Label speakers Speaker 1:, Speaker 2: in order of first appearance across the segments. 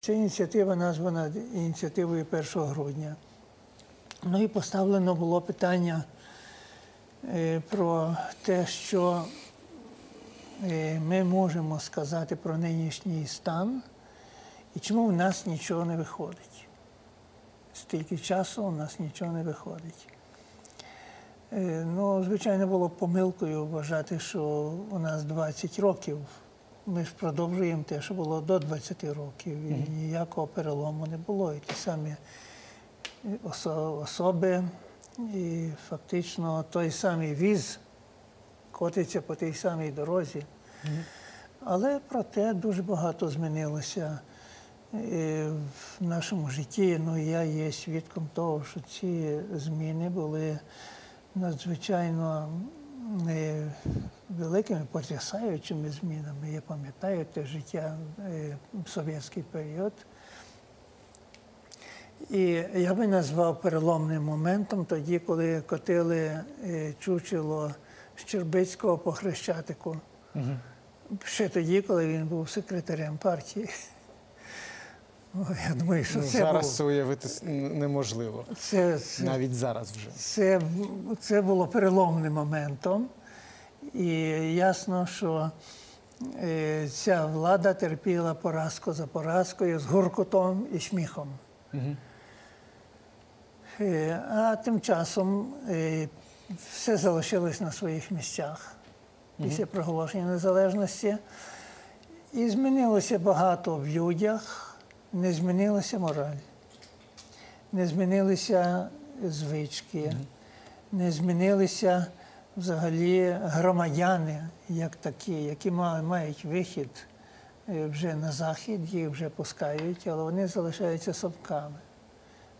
Speaker 1: Ця ініціатива названа ініціативою 1 грудня. Ну і поставлено було питання е, про те, що е, ми можемо сказати про нинішній стан і чому в нас нічого не виходить. Стільки часу у нас нічого не виходить. Е, Ну, звичайно, було помилкою вважати, що у нас 20 років. Ми ж продовжуємо те, що було до 20 років, і ніякого перелому не було. І ті самі особи, і фактично той самий віз котиться по тій самій дорозі. Але проте дуже багато змінилося е, в нашому житті. Ну, я є свідком того, що ці зміни були надзвичайно е, великими потрясаючими змінами. Я пам'ятаю те життя е, в совєтський період. І я би назвав переломним моментом тоді, коли котили е, чучело Щербицького по Хрещатику. Ще тоді, коли він був секретарем партії. Я думаю, що
Speaker 2: Ну,
Speaker 1: це
Speaker 2: зараз це уявити неможливо.
Speaker 1: це, це,
Speaker 2: Навіть зараз вже.
Speaker 1: це, це було переломним моментом. І ясно, що е, ця влада терпіла поразку за поразкою з гуркотом і сміхом. Е, А тим часом е, все залишилось на своїх місцях після проголошення незалежності. І змінилося багато в людях, не змінилася мораль, не змінилися звички, не змінилися взагалі громадяни як такі, які мають вихід е, вже на захід, їх вже пускають, але вони залишаються совками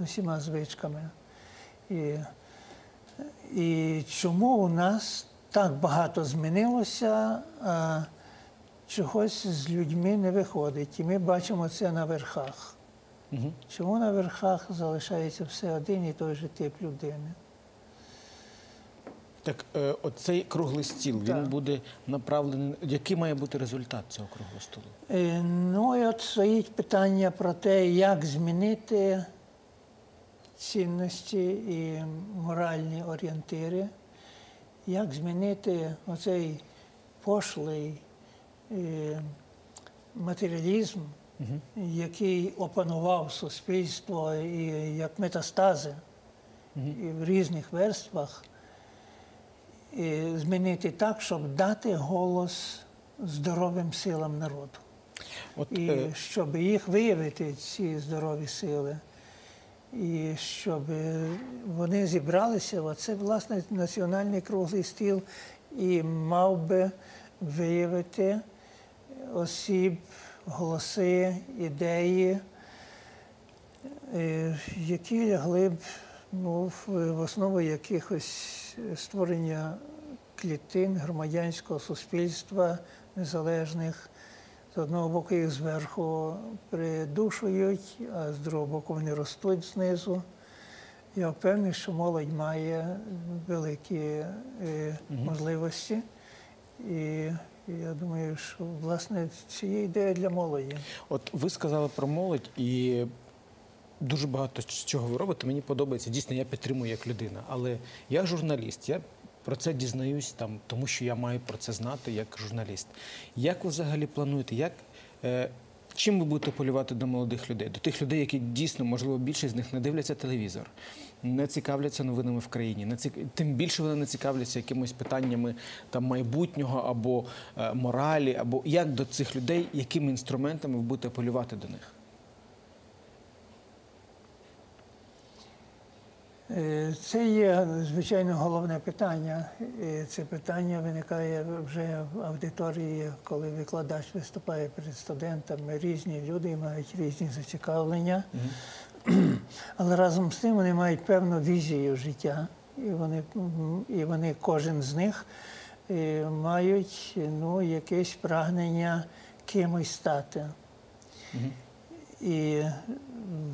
Speaker 1: усіма звичками. І, і чому у нас так багато змінилося, а чогось з людьми не виходить. І ми бачимо це на верхах. Чому на верхах залишається все один і той же тип людини?
Speaker 2: Так, е, оцей круглий стіл, він буде направлений. Який має бути результат цього круглого столу?
Speaker 1: Е, Ну і от стоїть питання про те, як змінити цінності і моральні орієнтири, як змінити оцей пошлий е, матеріалізм, який опанував суспільство і як метастази і в різних верствах, змінити так, щоб дати голос здоровим силам народу.
Speaker 2: От
Speaker 1: І
Speaker 2: е,
Speaker 1: щоб їх виявити, ці здорові сили, і щоб е, вони зібралися, оце власне національний круглий стіл. І мав би виявити осіб, голоси, ідеї, е, які лягли б ну, в в основу якихось створення клітин громадянського суспільства незалежних. З одного боку їх зверху придушують, а з другого боку вони ростуть знизу. Я впевнений, що молодь має великі е, можливості. І я думаю, що власне це є ідея для молоді.
Speaker 2: от ви сказали про молодь і. Дуже багато чого ви робите. Мені подобається. Дійсно, я підтримую як людина. Але як журналіст, я про це дізнаюсь там, тому що я маю про це знати як журналіст. Як ви взагалі плануєте? Як, е, чим ви будете полювати до молодих людей? До тих людей, які дійсно, можливо, більшість з них не дивляться телевізор, не цікавляться новинами в країні, не цік... тим більше вони не цікавляться якимись питаннями там майбутнього або е, моралі, або як до цих людей, якими інструментами ви будете полювати до них?
Speaker 1: Це є, звичайно, головне питання. І Це питання виникає вже в аудиторії, коли викладач виступає перед студентами. Різні люди мають різні зацікавлення, але разом з тим вони мають певну візію життя, і вони, і вони кожен з них е, мають ну, якесь прагнення кимось стати. І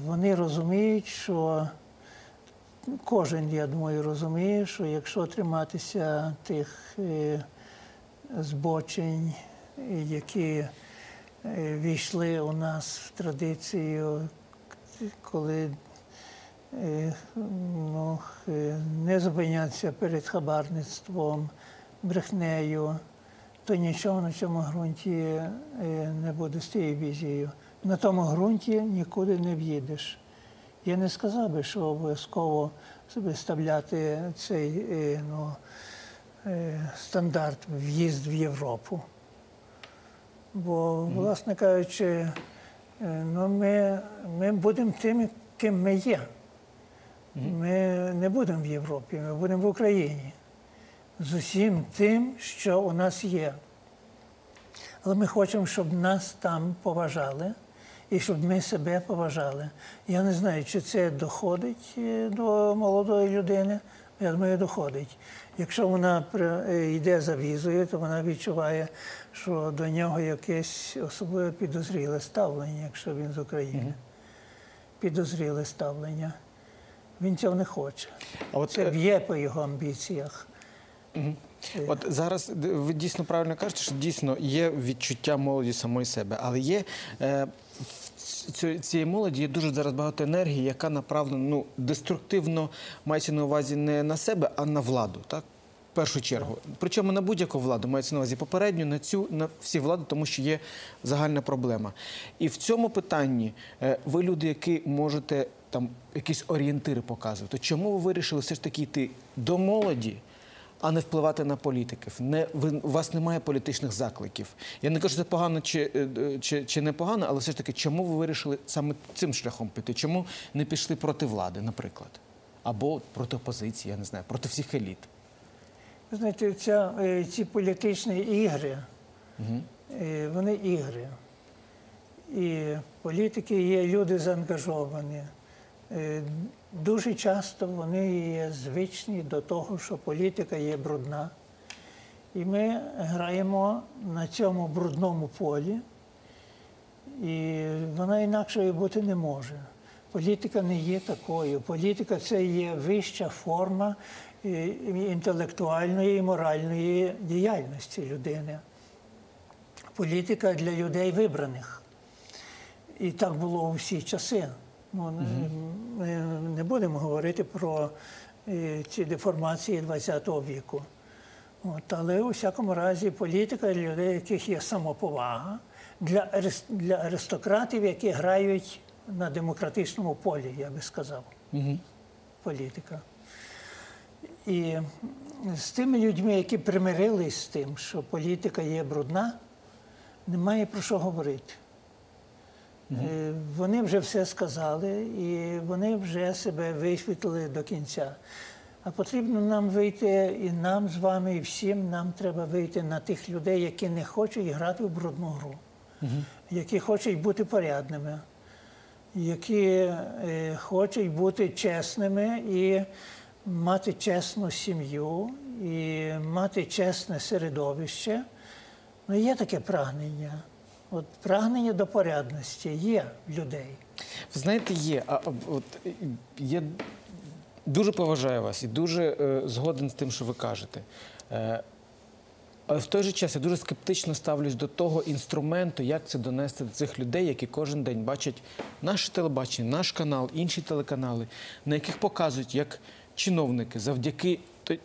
Speaker 1: вони розуміють, що кожен, я думаю, розуміє, що якщо триматися тих е, збочень, які е, війшли у нас в традицію, коли е, ну, не зупинятися перед хабарництвом, брехнею, то нічого на цьому ґрунті не буде з тією візією. На тому ґрунті нікуди не в'їдеш. Я не сказав би, що обов'язково виставляти цей е, ну, е, стандарт в'їзд в Європу. Бо, власне кажучи, е, ну, ми, ми будемо тими, ким ми є. Ми не будемо в Європі, ми будемо в Україні. З усім тим, що у нас є. Але ми хочемо, щоб нас там поважали і щоб ми себе поважали. Я не знаю, чи це доходить е, до молодої людини. Я думаю, доходить. Якщо вона е, йде за візою, то вона відчуває, що до нього якесь особливо підозріле ставлення, якщо він з України. Підозріле ставлення. Він цього не хоче.
Speaker 2: А от,
Speaker 1: Це
Speaker 2: е,
Speaker 1: б'є по його амбіціях.
Speaker 2: От зараз ви дійсно правильно кажете, що дійсно є відчуття молоді самої себе, але є е, цієї молоді є дуже зараз багато енергії, яка направлена ну, деструктивно мається на увазі не на себе, а на владу. Так? В першу чергу. Причому на будь-яку владу мається на увазі попередню, на цю, на всі влади, тому що є загальна проблема. І в цьому питанні е, ви люди, які можете там якісь орієнтири показувати. Чому ви вирішили все ж таки йти до молоді? А не впливати на політиків. Не, ви, у вас немає політичних закликів. Я не кажу, що це погано чи, е, е, чи, чи не погано, але все ж таки, чому ви вирішили саме цим шляхом піти? Чому не пішли проти влади, наприклад? Або проти опозиції, я не знаю, проти всіх еліт?
Speaker 1: Ви знаєте, ця, е, ці політичні ігри, е, вони ігри. І політики є люди заангажовані. Е, Дуже часто вони є звичні до того, що політика є брудна. І ми граємо на цьому брудному полі, і вона інакшою бути не може. Політика не є такою. Політика це є вища форма е, інтелектуальної і моральної діяльності людини. Політика для людей вибраних. І так було у всі часи. Ну, Ми не будемо говорити про е, ці деформації ХХ віку. От, але у всякому разі політика для людей, яких є самоповага, для, для аристократів, які грають на демократичному полі, я би сказав. Політика. І з тими людьми, які примирились з тим, що політика є брудна, немає про що говорити. Е, Вони вже все сказали і вони вже себе висвітлили до кінця. А потрібно нам вийти, і нам з вами, і всім нам треба вийти на тих людей, які не хочуть грати в брудну гру, які хочуть бути порядними, які е, хочуть бути чесними і мати чесну сім'ю, і мати чесне середовище. Ну, є таке прагнення. От прагнення до порядності є в людей.
Speaker 2: Ви знаєте, є. А, от, я дуже поважаю вас і дуже е, згоден з тим, що ви кажете. Е, але в той же час я дуже скептично ставлюсь до того інструменту, як це донести до цих людей, які кожен день бачать наше телебачення, наш канал, інші телеканали, на яких показують, як чиновники завдяки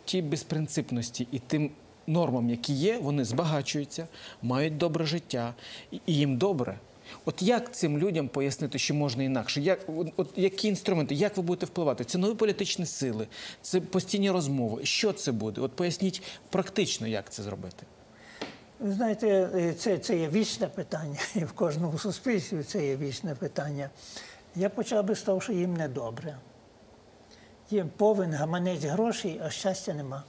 Speaker 2: тій безпринципності і тим нормам, які є, вони збагачуються, мають добре життя, і, їм добре. От як цим людям пояснити, що можна інакше? Як, от, які інструменти, як ви будете впливати? Це нові політичні сили, це постійні розмови. Що це буде? От поясніть практично, як це зробити.
Speaker 1: Ви знаєте, е, це, це є вічне питання, і в кожному суспільстві це є вічне питання. Я почав би з того, що їм недобре. Їм повен гаманець грошей, а щастя нема.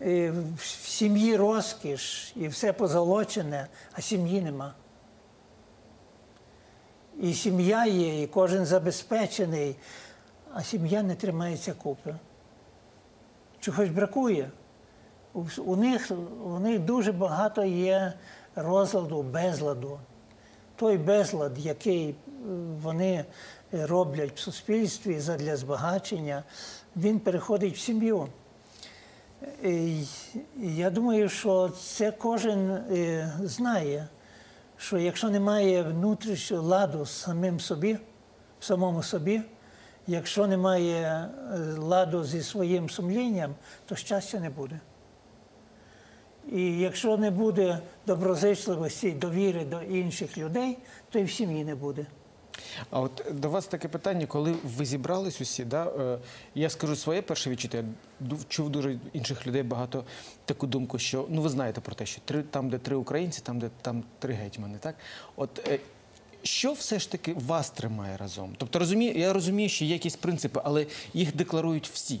Speaker 1: В сім'ї розкіш і все позолочене, а сім'ї нема. І сім'я є, і кожен забезпечений, а сім'я не тримається купи. Чогось бракує. У, них, у них дуже багато є розладу, безладу. Той безлад, який е, вони роблять в суспільстві задля збагачення, він переходить в сім'ю. Е, Я думаю, що це кожен е, знає, що якщо немає внутрішнього ладу самим собі, в самому собі, якщо немає е, ладу зі своїм сумлінням, то щастя не буде. І якщо не буде доброзичливості, довіри до інших людей, то і в сім'ї не буде.
Speaker 2: А от до вас таке питання, коли ви зібрались усі, да, е, я скажу своє перше відчуття. Я чув дуже інших людей багато таку думку, що ну ви знаєте про те, що три там, де три українці, там, де там три гетьмани, так? От е, що все ж таки вас тримає разом? Тобто розумію, я розумію, що є якісь принципи, але їх декларують всі.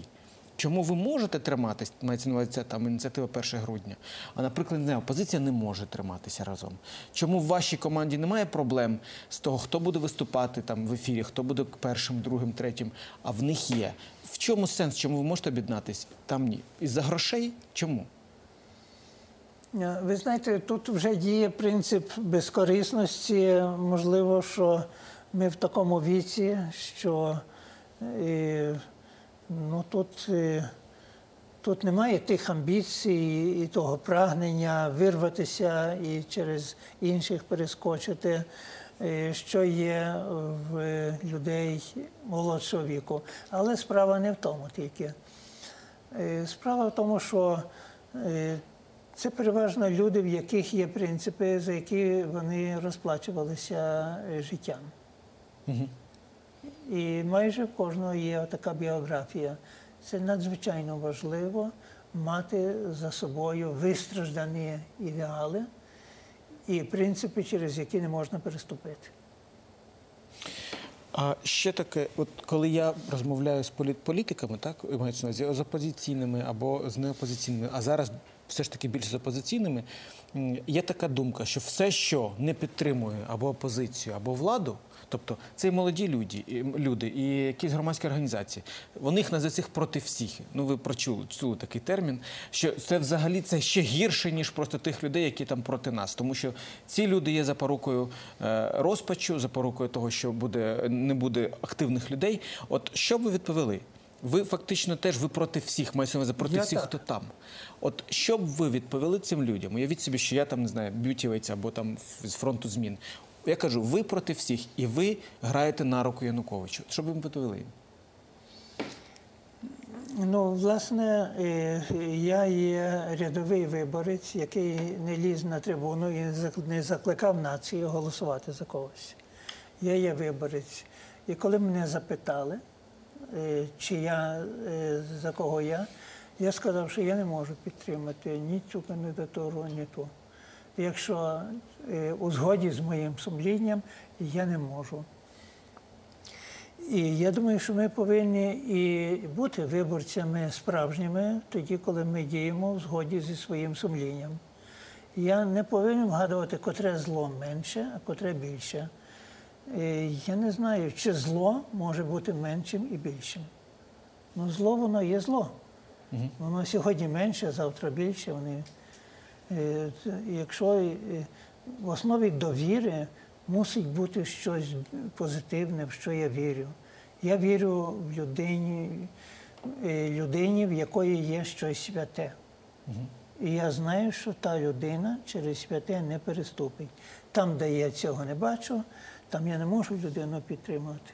Speaker 2: Чому ви можете триматись, мається на увазі там ініціатива 1 грудня, а наприклад, не опозиція не може триматися разом. Чому в вашій команді немає проблем з того, хто буде виступати там в ефірі, хто буде першим, другим, третім, а в них є. В чому сенс? Чому ви можете об'єднатись? Там ні. Із-за грошей? Чому?
Speaker 1: Е, Ви знаєте, тут вже діє принцип безкорисності. Можливо, що ми в такому віці, що е, ну, тут, е, тут немає тих амбіцій і того прагнення вирватися і через інших перескочити, е, що є в людей молодшого віку. Але справа не в тому тільки. Е, Справа в тому, що е, це переважно люди, в яких є принципи, за які вони розплачувалися е, життям. І майже в кожного є така біографія. Це надзвичайно важливо мати за собою вистраждані ідеали і принципи, через які не можна переступити.
Speaker 2: А ще таке, от коли я розмовляю з політ- політиками, так мається на увазі з опозиційними або з неопозиційними, а зараз все ж таки більш з опозиційними, є така думка, що все, що не підтримує або опозицію, або владу, тобто це і молоді люди, і, люди, і якісь громадські організації, вони їх називають їх проти всіх. Ну ви прочули чули такий термін, що це взагалі це ще гірше ніж просто тих людей, які там проти нас, тому що ці люди є запорукою е, розпачу, запорукою того, що буде не буде активних людей. От що б ви відповіли? Ви фактично теж ви проти всіх, на увазі проти
Speaker 1: Я
Speaker 2: всіх,
Speaker 1: так.
Speaker 2: хто там. От що б ви відповіли цим людям? Уявіть собі, що я там не знаю, б'ютівець або там з фронту змін. Я кажу, ви проти всіх, і ви граєте на руку Януковичу. Що б ви відповіли їм?
Speaker 1: Ну, власне, е, я є рядовий виборець, який не ліз на трибуну і не закликав націю голосувати за когось. Я є виборець. І коли мене запитали, е, чи я е, за кого я, я сказав, що я не можу підтримати ні цю кандидатуру, ні ту. Якщо е, у згоді з моїм сумлінням, я не можу. І я думаю, що ми повинні і бути виборцями справжніми тоді, коли ми діємо в згоді зі своїм сумлінням. Я не повинен вгадувати, котре зло менше, а котре більше. Е, Я не знаю, чи зло може бути меншим і більшим. Ну, зло воно є зло. Воно сьогодні менше, завтра більше. Вони, якщо е, в основі довіри мусить бути щось позитивне, в що я вірю. Я вірю в людині, е, людині, в якої є щось святе. І я знаю, що та людина через святе не переступить. Там, де я цього не бачу, там я не можу людину підтримувати.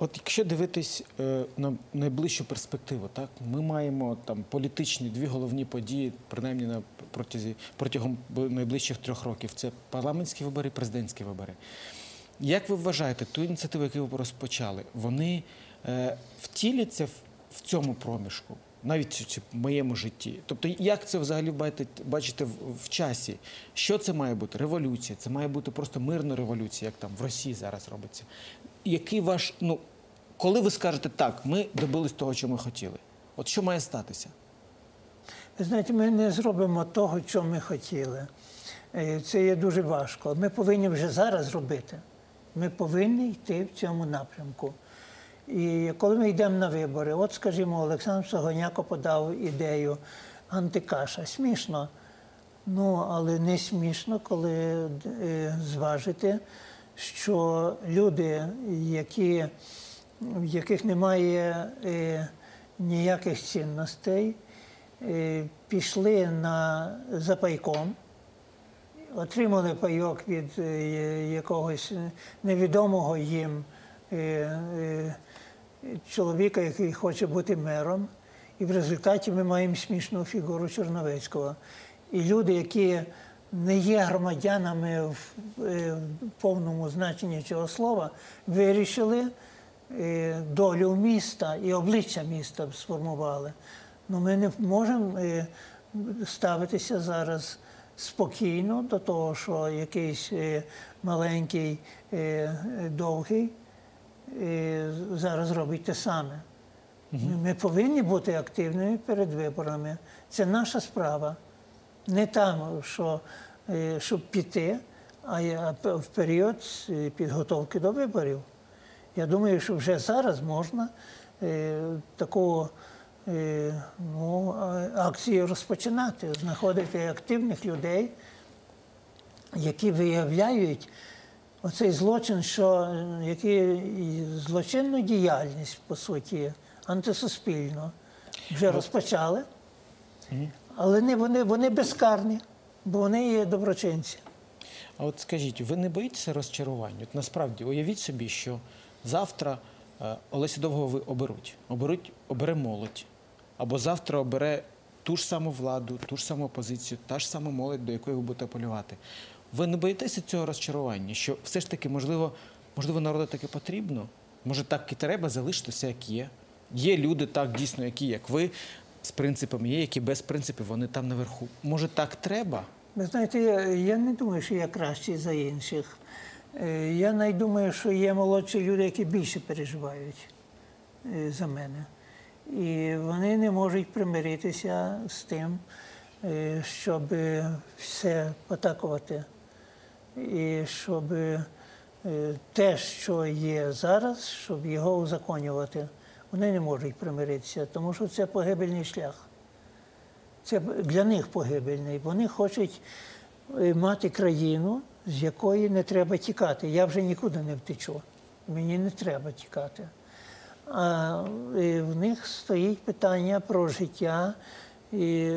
Speaker 2: От якщо дивитись е, на найближчу перспективу, так ми маємо там політичні дві головні події, принаймні на протязі протягом найближчих трьох років. Це парламентські вибори, президентські вибори. Як ви вважаєте, ту ініціативу, яку ви розпочали, вони е, втіляться в, в цьому проміжку, навіть в моєму житті? Тобто, як це взагалі бачите, в часі? Що це має бути? Революція? Це має бути просто мирна революція, як там в Росії зараз робиться. Який ваш, ну, коли ви скажете так, ми добились того, що ми хотіли? От що має статися?
Speaker 1: Ви знаєте, ми не зробимо того, що ми хотіли. Е, Це є дуже важко. Ми повинні вже зараз робити. Ми повинні йти в цьому напрямку. І коли ми йдемо на вибори, от, скажімо, Олександр Сагоняко подав ідею антикаша. Смішно. Ну, але не смішно, коли е, зважити, що люди, які, в яких немає е, ніяких цінностей, е, пішли на за пайком, отримали пайок від якогось невідомого їм чоловіка, який хоче бути мером. І в результаті ми маємо смішну фігуру Чорновецького. І люди, які не є громадянами в е, повному значенні цього слова, вирішили е, долю міста і обличчя міста сформували. Ну, ми не можемо е, ставитися зараз спокійно до того, що якийсь маленький довгий зараз робить те саме. Ми повинні бути активними перед виборами. Це наша справа. Не там, що, е, щоб піти, а в період е, підготовки до виборів. Я думаю, що вже зараз можна е, таку е, ну, акцію розпочинати, знаходити активних людей, які виявляють оцей злочин, що який злочинну діяльність, по суті, антисуспільну, вже розпочали, але не вони, вони безкарні, бо вони є доброчинці.
Speaker 2: А от скажіть, ви не боїтеся розчарування? От насправді уявіть собі, що завтра е, Олеся Довго ви оберуть. Оберуть, обере молодь. Або завтра обере ту ж саму владу, ту ж саму опозицію, та ж сама молодь, до якої ви будете апелювати. Ви не боїтеся цього розчарування, що все ж таки, можливо, можливо, народу таки потрібно? Може, так і треба залишитися, як є. Є люди, так дійсно, які як ви, з принципами, є, які без принципів, вони там наверху. Може, так треба?
Speaker 1: Ви знаєте, я, я не думаю, що я кращий за інших. Е, Я навіть думаю, що є молодші люди, які більше переживають е, за мене. І вони не можуть примиритися з тим, е, щоб все потакувати. І щоб е, те, що є зараз, щоб його узаконювати. Вони не можуть примиритися, тому що це погибельний шлях. Це для них погибельний. Вони хочуть е, мати країну, з якої не треба тікати. Я вже нікуди не втечу. Мені не треба тікати. А е, в них стоїть питання про життя, і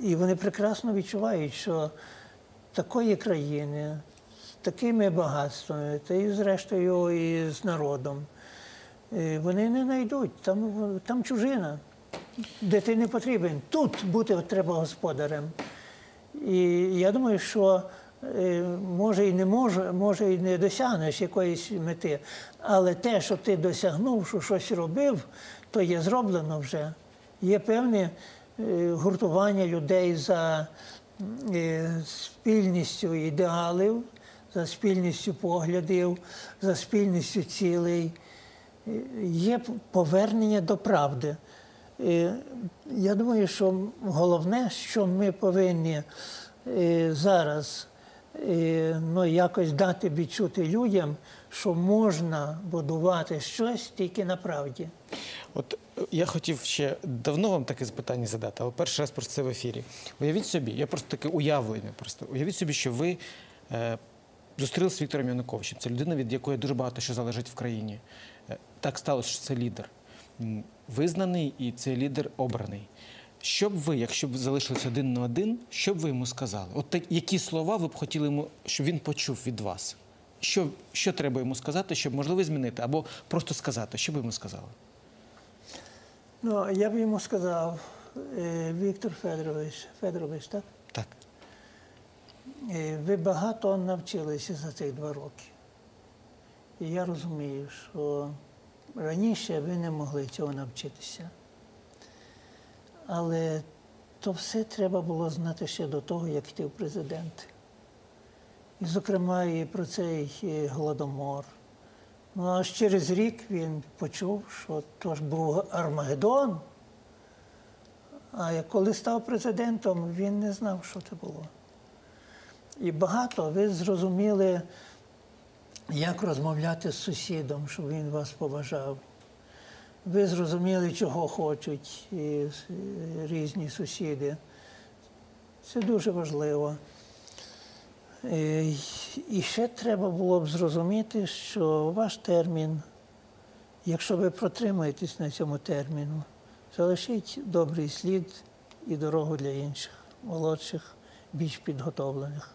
Speaker 1: вони прекрасно відчувають, що такої країни, з такими багатствами, та і зрештою і з народом, е, вони не знайдуть. Там, там чужина де ти не потрібен. Тут бути треба господарем. І я думаю, що е, може і не може, може і не досягнеш якоїсь мети, але те, що ти досягнув, що щось робив, то є зроблено вже. Є певне е, гуртування людей за спільністю ідеалів, за спільністю поглядів, за спільністю цілей є повернення до правди. Я думаю, що головне, що ми повинні е, зараз е, ну, якось дати відчути людям, що можна будувати щось тільки на правді.
Speaker 2: От е, я хотів ще давно вам таке запитання задати, але перший раз про це в ефірі. Уявіть собі, я просто таке уявлення. Просто уявіть собі, що ви е, зустрілися з Віктором Януковичем. Це людина, від якої дуже багато що залежить в країні. Е, так сталося, що це лідер. Визнаний і цей лідер обраний. Що б ви, якщо б залишилися один на один, що б ви йому сказали? От які слова ви б хотіли щоб він почув від вас? Що, що треба йому сказати, щоб можливо змінити, або просто сказати, що б йому сказали?
Speaker 1: Ну, я б йому сказав, е, Віктор Федорович, Федорович, так?
Speaker 2: Так.
Speaker 1: Е, Ви багато навчилися за цих два роки. І я розумію, що раніше ви не могли цього навчитися. Але то все треба було знати ще до того, як йти в президенти. І, зокрема, і про цей е, голодомор. Ну, аж через рік він почув, що то ж був Армагеддон. А коли став президентом, він не знав, що це було. І багато ви зрозуміли, як розмовляти з сусідом, щоб він вас поважав. Ви зрозуміли, чого хочуть різні сусіди. Це дуже важливо. Е, І ще треба було б зрозуміти, що ваш термін, якщо ви протримаєтесь на цьому терміну, залишить добрий слід і дорогу для інших, молодших більш підготовлених.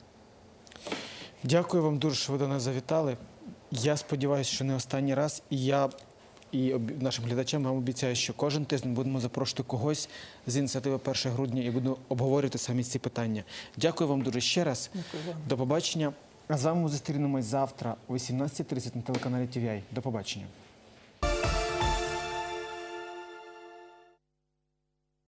Speaker 2: Дякую вам дуже, що ви до нас завітали. Я сподіваюся, що не останній раз. І я і нашим глядачам вам обіцяю, що кожен тиждень будемо запрошувати когось з ініціативи 1 грудня і будемо обговорювати самі ці питання. Дякую вам дуже ще раз.
Speaker 1: Дякую.
Speaker 2: До побачення. А з вами зустрінемось завтра о 18.30 на телеканалі TVI. До побачення.